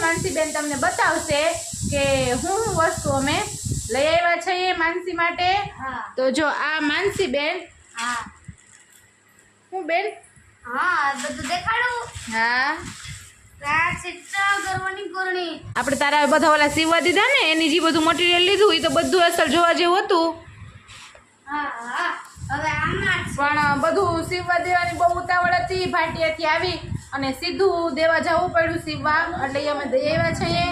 માનસીબેન તમને બતાવશે કે હું હું વસ્તુ અમે લઈ આવ્યા છીએ માનસી માટે. હા. તો જો આ માનસીબેન. હા. હું બેન? હા બધું દેખાડું. હા. આપણે તારા બધા ઓલા સીવવા દીધા ને એની જે બધું મટીરિયલ લીધું એ તો બધું અસલ જોવા જેવું હતું. હા હા. પણ બધું સીવવા દેવાની બહુ ઉતાવળ હતી ભાટિયાથી આવી અને સીધું દેવા જવું પડ્યું સીવવા. એટલે અમે દેવા છીએ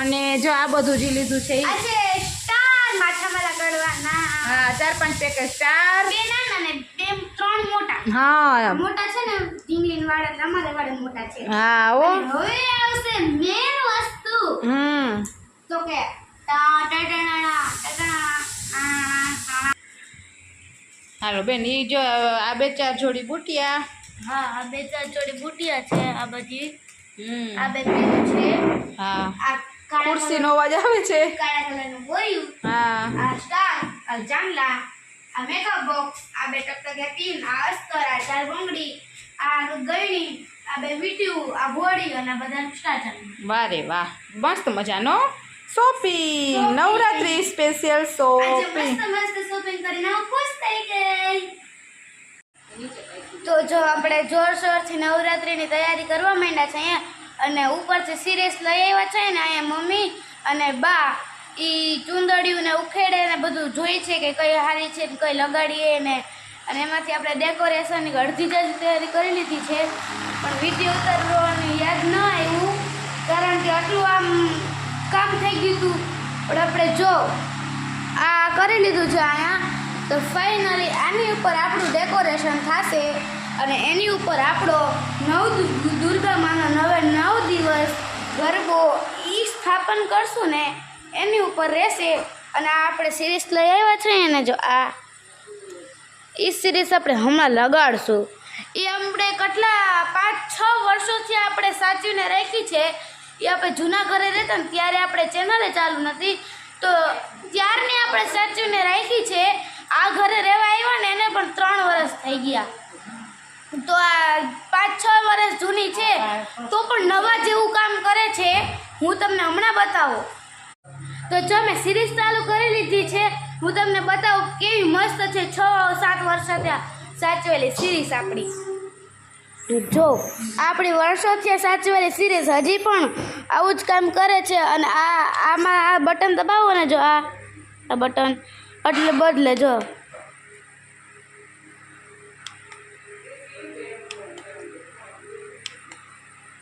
અને જો આ બધું જે લીધું છે હા ચાર પાંચ પેકેટ સ્ટાર. બે ને ત્રણ મોટા. હા મોટા છે ને ઢીંગલીન વાળા અમારે વાળા મોટા છે. હા ઓ હવે આવશે મેન વસ્તુ. હમ. તો કે ટા ટા ટા ટા ટા ટા આ, આ. હાલો બેન એ જો આ બે ચાર જોડી બુટિયા. હા આ બે ચાર જોડી બુટિયા છે આ બધી. આ બે છે. હા. આ કાળા ખુરશીનો અવાજ આવે છે? કલર- નું બોયું. હા. આ સ્ટાર આ જાંગલા આ મેકઅપ બોક્સ આ બે ટકટક્યા પિન આ અસ્તર આ ચાર બંગડી આ ગયણી આ બે વીંટ્યું આ ઘોડી અને બધા સ્ટાર વારે વાહ મસ્ત મજાનો. શોપિંગ નવરાત્રી સ્પેશિયલ શોપિંગ તો જો આપણે જોરશોરથી નવરાત્રિની તૈયારી કરવા માંડ્યા છે અહીંયા. અને ઉપરથી સિરિયસ લઈ આવ્યા છે ને અહીંયા મમ્મી અને બા. એ ચુંદડિયું ને ઉખેડે ને બધું જોઈ છે કે કઈ હારી છે ને કઈ લગાડીએ ને. અને એમાંથી આપણે ડેકોરેશનની અડધી જ તૈયારી કરી લીધી છે. પણ વીડિયો ઉતારવાની યાદ ન આવ્યું. કારણ કે આટલું આમ કામ થઈ ગયું હતું પણ આપણે જો આ કરી લીધું છે અહીંયા, તો ફાઇનલી આની ઉપર આપણું ડેકોરેશન થશે અને એની ઉપર આપણો નવ દુર્ગા માનો નવે, નવ દિવસ ગરબો એ સ્થાપન કરશું ને એની ઉપર રહેશે. અને આ આપણે સિરીઝ લઈ આવ્યા છે ને જો આ. એ સિરીઝ આપણે હમણાં લગાડશું. એ આપણે કેટલા, પાંચ, છ વર્ષોથી આપણે સાચવીને રાખી છે. એ આપણે જૂના ઘરે રહેતા ને ત્યારે આપણે ચેનલે ચાલુ નથી. તો ત્યારની આપણે સાચવીને રાખી છે. આ ઘરે રહેવા આવ્યા ને એને પણ ત્રણ વર્ષ થઈ ગયા. તો આ પાંચ છ વર્ષ જૂની છે. તો પણ નવા જેવું કામ કરે છે. હું તમને હમણાં બતાવું. તો જો મેં સિરીઝ ચાલુ કરી લીધી છે. હું તમને બતાવું કેવી મસ્ત છે. છ સાત વર્ષ ત્યાં સાચવેલી સિરીઝ આપણી. જો, આપણી વર્ષોથી સાચવેલી સિરીઝ હજી પણ આવું જ કામ કરે છે અને આ, આમાં આ બટન દબાવો ને જો, આ આ બટન એટલે બદલે જો.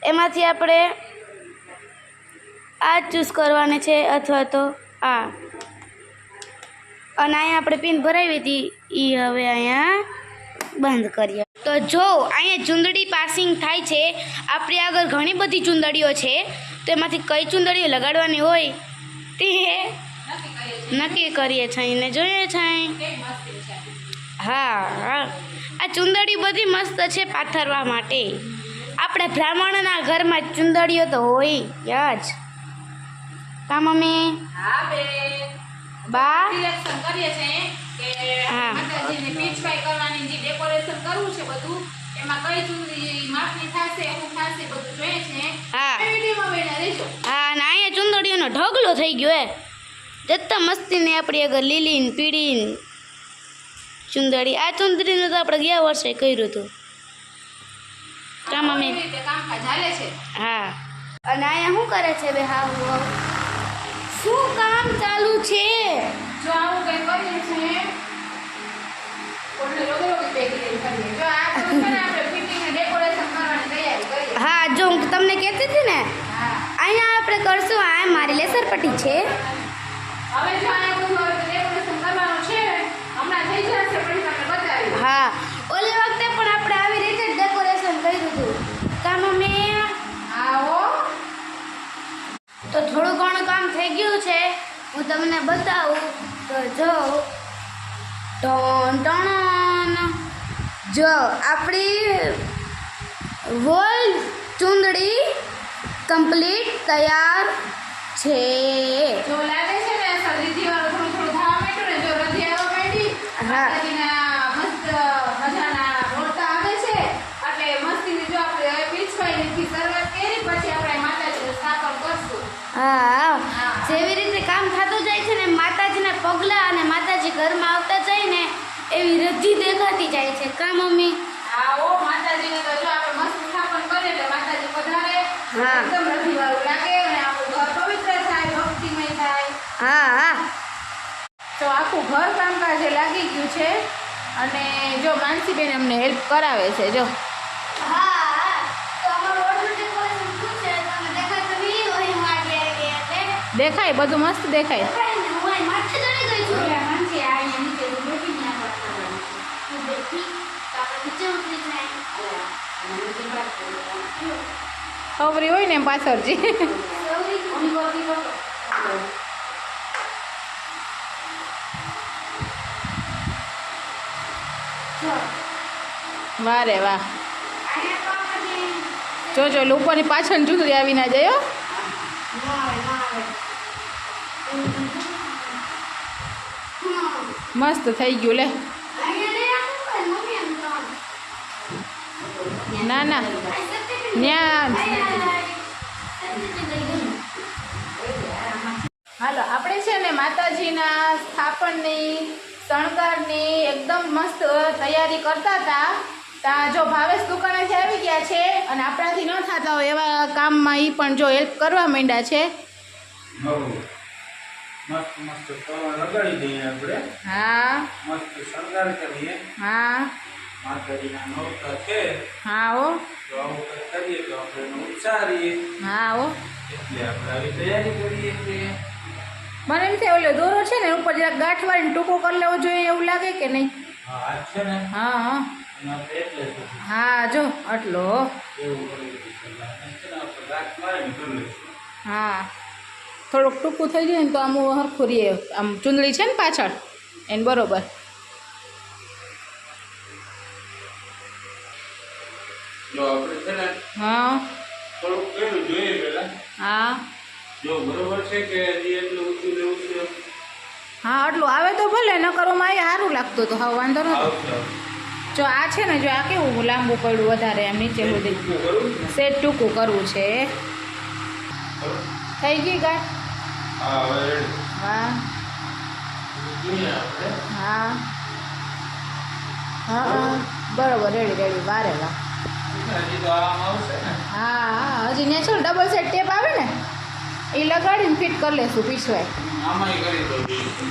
એમાંથી આપણે આ ચૂઝ કરવાની છે અથવા તો આ. અને અહીંયા આપણે પિન ભરાવી હતી. એ હવે અહીંયા બંધ કરીએ. તો જો અહીંયા ચુંદડી પાસિંગ થાય છે આપણી આગળ ઘણી બધી ચુંદડીઓ છે તો એમાંથી કઈ ચુંદડીઓ લગાડવાની હોય તે નક્કી કરીએ છીએ ને જોઈએ છીએ હા હા. આ ચુંદડી બધી મસ્ત છે પાથરવા માટે. આપણે બ્રાહ્મણના ઘરમાં ચુંદડીઓ તો હોય જ. કા મમ્મી? હા બે? હા. માતાજીને પીછવાઈ કરવાની જે ડેકોરેશન કરવું છે બધું એમાં કઈ ચૂંદડી માપની થશે શું થશે બધું જોઈએ છે. હા. વિડીયોમાં બેના રહેજો હા અને અહીંયા ચુંદડીઓનો ઢગલો થઈ ગયો હે. જતા મસ્તીને આપણી આગળ લીલી ને પીળી ને ચુંદડી. આ ચુંદડીનું તો આપણે ગયા વર્ષે કર્યું હતું. કા મમ્મી? આવી રીતે કામકાજ હાલે છે. હા. અને અહીંયા શું કરે છે બે હા શું કામ ચાલુ છે? જો આવું કંઈ કરીએ છે કોઈને રોગે રોગે પેકિંગ કરીએ જો આ બધું છે ને આપણે ફિટિંગ ને ડેકોરેશન કરવાની તૈયારી કરીએ. હા જો હું તમને કહેતી હતી ને અહીંયા આપણે કરશું આ મારી લેસરપટ્ટી છે. હવે જો આ બધું હવે ડેકોરેશન કરવાનું છે હા ઓલી વખતે પણ આપણે આવી રીતે જ ડેકોરેશન કર્યું હતું કા મમ્મી આવો. તો થોડું ઘણું કામ થઈ ગયું છે. હું તમને બતાવું. જો જઉં ટોન ટણ જો આપણી વોલ ચૂંદડી કમ્પ્લીટ તૈયાર છે. જો લાગે છે ને સર્દીથી વાળું થોડું થોડું થવા માંડ્યું ને જો રજી આવવા માંડી મસ્ત મજાના આવે છે. એટલે જો આપણે પીછવાઈથી શરૂઆત પછી આપણે હા. જેવી રીતે કામ થતું પગલાં અને માતાજી ઘરમાં આવતા જાય ને એવી રજી દેખાતી જાય છે. કા મમ્મી? આવો માતાજીને તો જો આપણે મસ્ત સ્થાપન કરીએ એટલે માતાજી પધારે. હા. એકદમ રસીવાળું લાગે અને આપણું ઘર પવિત્ર થાય ભક્તિમય થાય. હા હા. તો આખું ઘર કામકાજે લાગી ગયું છે અને જો માનસીબેન અમને હેલ્પ કરાવે છે જો. હા દેખાય બધું મસ્ત દેખાય માથે ચડી ગઈ છું એટલે માનસી આ અહીંયા નીચે બેઠી ને વાત કરવાની છે. હું બેઠી તો આપણે નીચે ઉતરી જાય ખબરી હોય ને પાછળજી વારે વાહ જોજો ઉપરની પાછળ ચૂંટણી આવી ના જાય મસ્ત થઈ ગયું લે. ના ના ત્યાં હાલો, આપણે છે ને માતાજીના સ્થાપનની, શણગારની એકદમ મસ્ત તૈયારી કરતા હતા. ત્યાં જો ભાવેશ દુકાનેથી આવી ગયા છે અને આપણાથી ન થતા હોય એવા કામમાં એ પણ જો હેલ્પ કરવા માંડ્યા છે. મસ્ત મસ્ત કવર લગાડી દઈએ આપણે હા મસ્ત શણગાર કરીએ હા માતાજીના નવતા છે હા હો તો આવું કંઈક કરીએ તો આપણે એનો ઉત્સાહ રહીએ હા હો એટલે આપણે આવી તૈયારી કરીએ છીએ મને એમ થાય ઓલો દોરો છે ને ઉપર જરાક ગાંઠ વાળીને ટૂંકો કરી લેવો જોઈએ એવું લાગે કે નહીં? હા આજ છે ને. હા હા. એના આપણે એટલે જ બધું. હા જો આટલો. એવું કરી દઈશું એટલે આપણે છે ને આપણે ગાંઠ મારીને કરી લઈશું. હા. થોડુંક ટૂંકું થઈ જાય ને તો આમ હરખું રહીએ આમ ચૂંદડી છે ને પાછળ એને બરોબર. હા. હા. હા આટલું આવે તો ભલે ન કરવામાં એ સારું લાગતું તો હા વાંધો નતો જો આ છે ને જો આ કેવું લાંબુ પડ્યું વધારે આમ નીચે સુધી. સેજ ટૂંકું કરવું છે. થઈ ગઈ ગાય? હા હવે હા. હા. બરોબર રેડી રેડી વારે વાહ. હા હા. હજી નેચરલ ડબલ સેટ ટેપ આવે ને એ લગાડીને ફિટ કરી લેશું પીછવાય.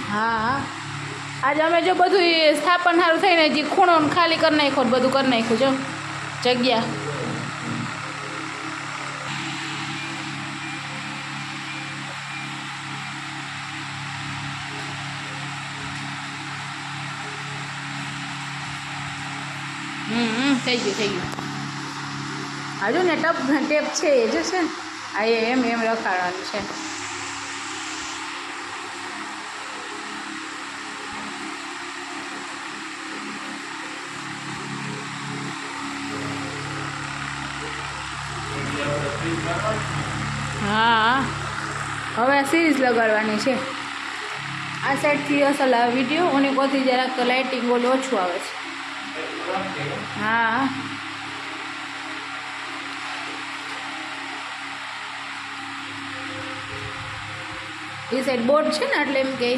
હા હા. આજે અમે જો બધું એ સ્થાપન સારું થઈને જે ખૂણો ખાલી કરી નાખ્યો બધું કરી નાખ્યું જો જગ્યા. થઈ ગયું થઈ ગયું. હજુ ને ટપ ટેપ છે એ જ છે ને, આ એમ એમ રખાડવાનું છે. હા, હવે આ સિરીઝ લગાડવાની છે. આ સાઈડથી અસલ આ વીડિયો અને કોથી જરાક લાઇટિંગ ઓલું ઓછું આવે છે. હા. એ સાઈડ બોર્ડ છે ને એટલે એમ કે.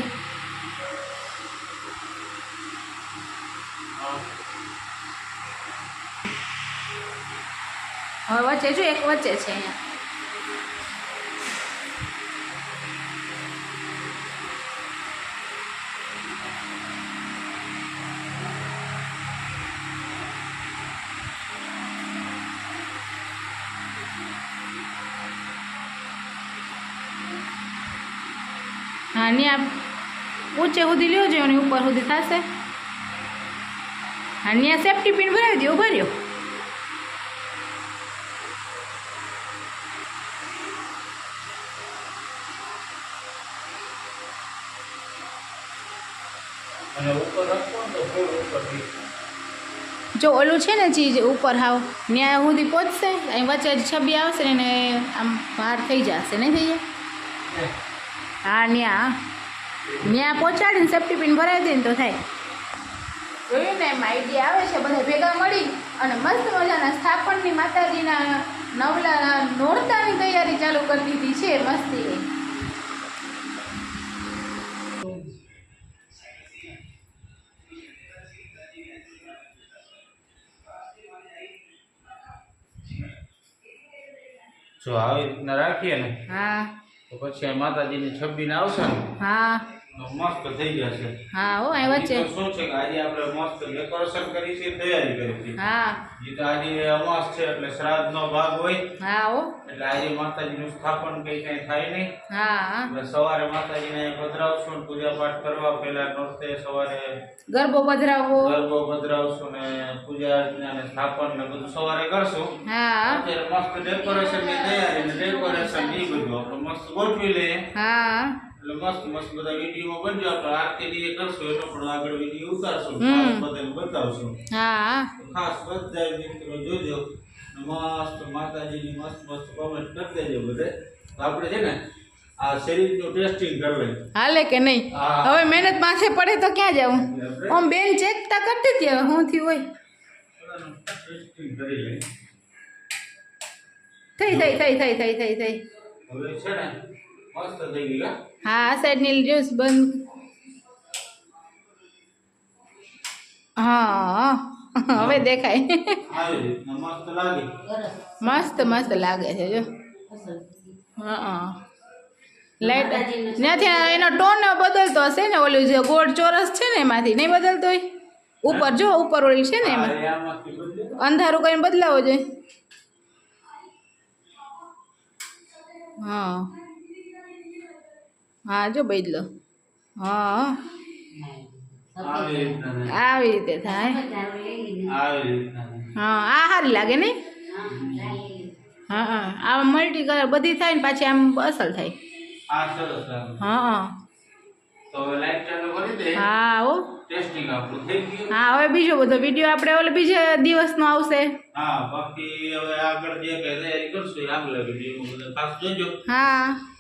હવે વચ્ચે જો એક વચ્ચે છે અહીંયા. હા ત્યાં ઊંચે સુધી લ્યો છે અને ઉપર સુધી થશે. હા ત્યાં સેફટી પિન ભરાવી દો ભર્યો અને ઉપર રાખો ને તો થોડું ઉપરથી જો ઓલું છે ને ચીજ ઉપર હાવ ત્યાં સુધી પહોંચશે અહીં વચ્ચે જ છબી આવશે ને આમ બહાર થઈ જશે નહીં થઈ જાય? હા ન્યા. ત્યાં પહોંચાડીને સેફ્ટી પિન ભરાવી દે ને તો થાય. જોયું ને એમ આઈડિયા આવે છે બધા ભેગા મળી અને મસ્ત મજાના સ્થાપનની માતાજીના નવલા નોરતાની તૈયારી ચાલુ કરી દીધી છે મસ્તી. જો આવી રીતના રાખીએ ને હા. તો પછી માતાજીની છબીને આવશે ને? હા. મસ્ત થઈ જશે હા હો અહીં વચ્ચે. શું છે કે આજે આપણે મસ્ત ડેકોરેશન કરી છે તૈયારી કરી છે. હા. ઈ તો આજે અમાસ છે એટલે શ્રાદ્ધનો ભાગ હોય. હા હો. એટલે આજે માતાજીનું સ્થાપન કઈ કઈ થાય નહીં. હા એટલે સવારે માતાજીને ને પધરાવશું પૂજા પાઠ કરવા પહેલા નોરતે સવારે ગરબો પધરાવો. ગરબો પધરાવશું ને પૂજા અર્ચના ને સ્થાપન ને બધું સવારે કરશું. હા અત્યારે મસ્ત ડેકોરેશનની તૈયારી ને ડેકોરેશન એ બધું આપણે મસ્ત ગોઠવી લઈએ. હા. એટલે મસ્ત મસ્ત બધા વિડીયોમાં બનજો આપણે આરતી ની એ કરશું એનો પણ આગળ વીડિયો ઉતારશું. હમ. ખાસ બધાને બતાવશું. હા. તો ખાસ બધા મિત્રો જોજો. ને મસ્ત માતાજીની મસ્ત મસ્ત કોમેન્ટ કરી દેજો બધે. તો આપણે છે ને આ શરીરનું ટેસ્ટિંગ કરી લઈએ. હાલે કે નહીં? હા. હવે મહેનત માથે પડે તો ક્યાં જવું આપણે આમ બેન ચેક તા કરતી હતી હવે શું થયું હોય? બધાનું ટેસ્ટિંગ કરી લઈએ. થઈ થઈ થઈ થઈ થઈ થઈ થઈ. હવે છે ને મસ્ત થઈ ગઈ કા હા આ સાઈડની જ્યુસ બંધ. હા હવે દેખાય. મસ્ત મસ્ત લાગે છે જો. હા લાઈટ ત્યાંથી એનો ટોન બદલતો હશે ને ઓલું જે ગોળ ચોરસ છે ને એમાંથી નહીં બદલતો હોય ઉપર જો ઉપર ઓલી છે ને એમાં. અંધારું કરીને બદલાવો જોઈએ. હા. હા જો બદલો. હા. આવી રીતે થાય. હા આ સારી લાગે નહીં? હા હા. આ મલ્ટી કલર બધી થાય ને પાછી આમ અસલ થાય. હા હા ગયું. હા હવે બીજો બધો વીડિયો આપણે ઓલે બીજા દિવસનો આવશે. હા બાકી હવે આગળ જે કઈ તૈયારી કરશું આગળ વીડિયો ખાસ જોજો. હા.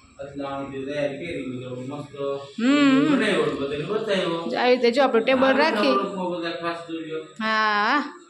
આવી રીતે જો આપણું ટેબલ રાખી. હા.